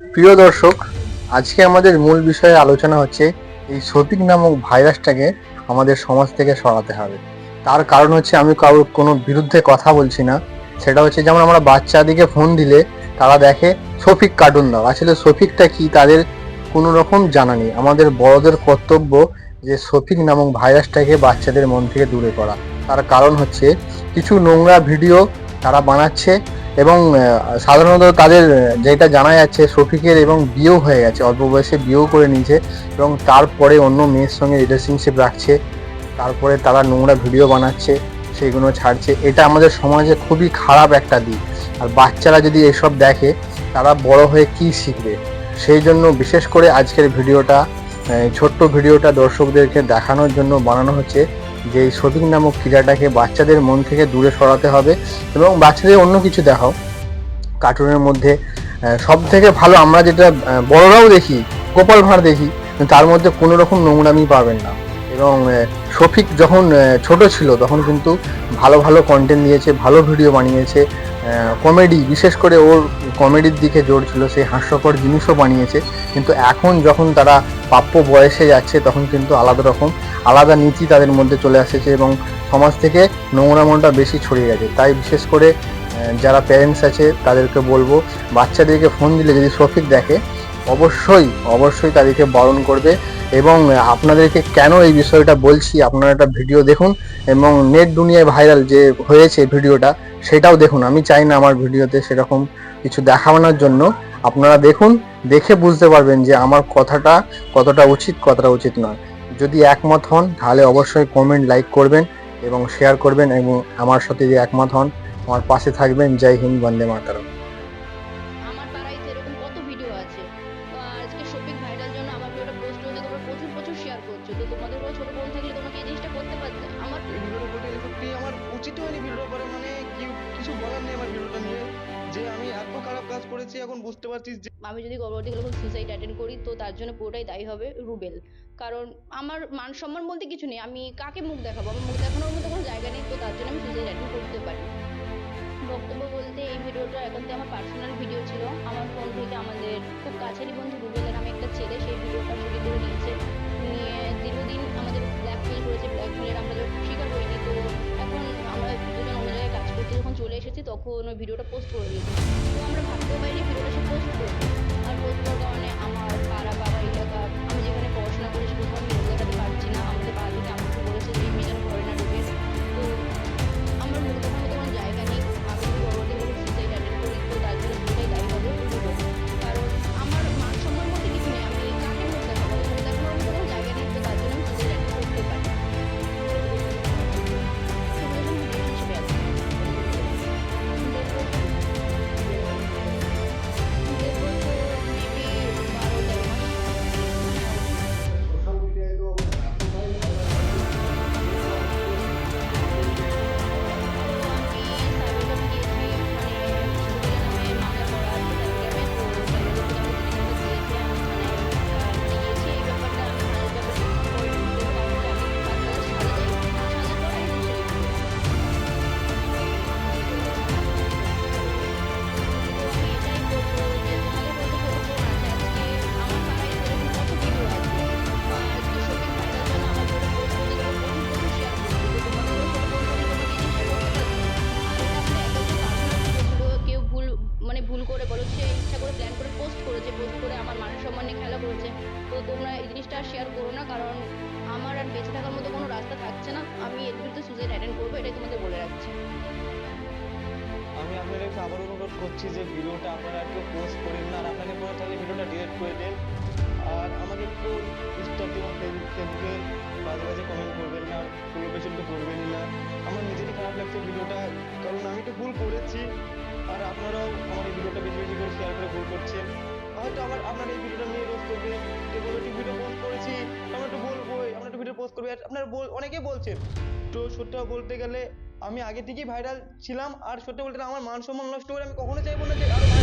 প্রিয় দর্শক, আজকে আমাদের মূল বিষয়ে আলোচনা হচ্ছে এই সফিক নামক ভাইরাসটাকে আমাদের সমাজ থেকে সরাতে হবে। তার কারণ হচ্ছে আমি কারোর কোনো বিরুদ্ধে কথা বলছি না। সেটা হচ্ছে যেমন আমরা বাচ্চাদিকে ফোন দিলে তারা দেখে, সফিক কার্টুন দাও। আসলে সফিকটা কি তাদের কোনো রকম জানা নেই। আমাদের বড়দের কর্তব্য যে সফিক নামক ভাইরাসটাকে বাচ্চাদের মন থেকে দূরে করা। তার কারণ হচ্ছে কিছু নোংরা ভিডিও তারা বানাচ্ছে এবং সাধারণত তাদের যেটা জানা যাচ্ছে শফিকের এবং বিয়েও হয়ে গেছে, অল্প বয়সে বিয়েও করে নিয়েছে এবং তারপরে অন্য মেয়ের সঙ্গে রিলেশনশিপ রাখছে, তারপরে তারা নোংরা ভিডিও বানাচ্ছে, সেগুলো ছাড়ছে। এটা আমাদের সমাজে খুবই খারাপ একটা দিক। আর বাচ্চারা যদি এসব দেখে, তারা বড় হয়ে কি শিখবে? সেই জন্য বিশেষ করে আজকের ভিডিওটা ছোট্ট ভিডিওটা দর্শকদেরকে দেখানোর জন্য বানানো হচ্ছে। যে এই শফিক নামক ক্রীড়াটাকে বাচ্চাদের মন থেকে দূরে সরাতে হবে এবং বাচ্চাদের অন্য কিছু দেখাও। কার্টুনের মধ্যে সব থেকে ভালো আমরা যেটা বড়রাও দেখি, গোপাল ভাঁড় দেখি, তার মধ্যে কোনো রকম নোংরামি পাবেন না। এবং শফিক যখন ছোট ছিল তখন কিন্তু ভালো ভালো কন্টেন্ট দিয়েছে, ভালো ভিডিও বানিয়েছে কমেডি বিশেষ করে ওর কমেডির দিকে জোর ছিল সেই হাস্যকর জিনিসও বানিয়েছে। কিন্তু এখন যখন তারা প্রাপ্য বয়সে যাচ্ছে, তখন কিন্তু আলাদা রকম, আলাদা নীতি তাদের মধ্যে চলে আসছে এবং সমাজ থেকে নোংরা মনটা বেশি ছড়িয়ে গেছে। তাই বিশেষ করে যারা প্যারেন্টস আছে, তাদেরকে বলব, বাচ্চাদেরকে ফোন দিলে যদি সফিক দেখে অবশ্যই অবশ্যই তাদেরকে বারণ করবে এবং আপনাদেরকে কেন এই বিষয়টা বলছি, আপনারা একটা ভিডিও দেখুন এবং নেট দুনিয়ায় ভাইরাল যে হয়েছে ভিডিওটা, সেটাও দেখুন। আমি চাই না আমার ভিডিওতে সেরকম কিছু দেখানোর জন্য। আপনারা দেখুন, দেখে বুঝতে পারবেন যে আমার কথাটা কতটা উচিত কতটা উচিত নয়। যদি একমত হন, তাহলে অবশ্যই কমেন্ট লাইক করবেন এবং শেয়ার করবেন এবং আমার সাথে যদি একমত হন, আমার পাশে থাকবেন। জয় হিন্দ, বন্দে মাতারম। শেয়ার করছ তো তোমাদের কোনো ছোট বোন থাকলে তোমাকে এই জিনিসটা করতে পারতে। আমার করতে গেলে সত্যি আমার উচিত হয়নি ভিডিওটা করে মানে কি কিছু বলার নেই আমার ভিডিওটা নিয়ে। যে আমি এত খারাপ কাজ করেছি এখন বুঝতে পারছিস যে আমি যদি গর্ভবতী গেলে সুইসাইড অ্যাটেন্ড করি তো তার জন্য পুরোটাই দায়ী হবে রুবেল। কারণ আমার মান সম্মান বলতে কিছু নেই। আমি কাকে মুখ দেখাবো? আমার মুখ দেখানোর মতো কোনো জায়গা নেই তো তার জন্য আমি সুইসাইড অ্যাটেন্ড করতে পারি। বক্তব্য বলতে এই ভিডিওটা একান্তে আমার পার্সোনাল ভিডিও ছিল। আমার ফোন থেকে আমাদের খুব কাছেরই বন্ধু রুবেলের নামে একটা ছেলে সেই ভিডিওটা চুরি করে নিয়েছে। নিয়ে দীর্ঘদিন আমাদের ব্ল্যাকমেল করেছে ব্ল্যাকমেলের আমরা যখন স্বীকার করিনি, তো এখন আমরা দুজন অন্য জায়গায় কাজ করতে যখন চলে এসেছি তখন ওই ভিডিওটা পোস্ট করে দিয়েছি। তো আমরা ভাবতেও পারিনি ভিডিওটা সে পোস্ট করবে। আর পোস্ট করার কারণে আমার পাড়া, বাবা, এলাকা, আমি যেখানে পড়াশোনা করি সে কোথাও আমি পারছি না, আমাদের পাড়া থেকে আমি আপনাদেরকে আবার অনুরোধ করছি যে ভিডিওটা আপনারা একটু পোস্ট করেন না আর আপনাদের কোনো থাকলে ভিডিওটা ডিলিট করে দেন। আর আমাকে একটু ইনস্টা এবং ফেসবুকে মাঝে বাজে কমেন্ট করবেন না, কোনো একটু করবেন না। আমার নিজেরই খারাপ লাগছে ভিডিওটা, কারণ আমি তো ভুল করেছি। আর আপনারাও আমার এই ভিডিওটা বেশি বেশি করে শেয়ার করে ভুল করছেন। হয়তো আমার, আপনার এই ভিডিওটা নিয়ে রোজ করবে। যে বলো একটু ভিডিও পোস্ট করেছি, আমরা একটু বলবোই আমরা একটু ভিডিও পোস্ট করবে। আপনারা অনেকেই বলছেন, তো সত্যি বলতে গেলে আমি আগে থেকেই ভাইরাল ছিলাম, আর সত্যি বলতে আমার মান সম্মান নষ্ট করে আমি কখনো চাইব না যে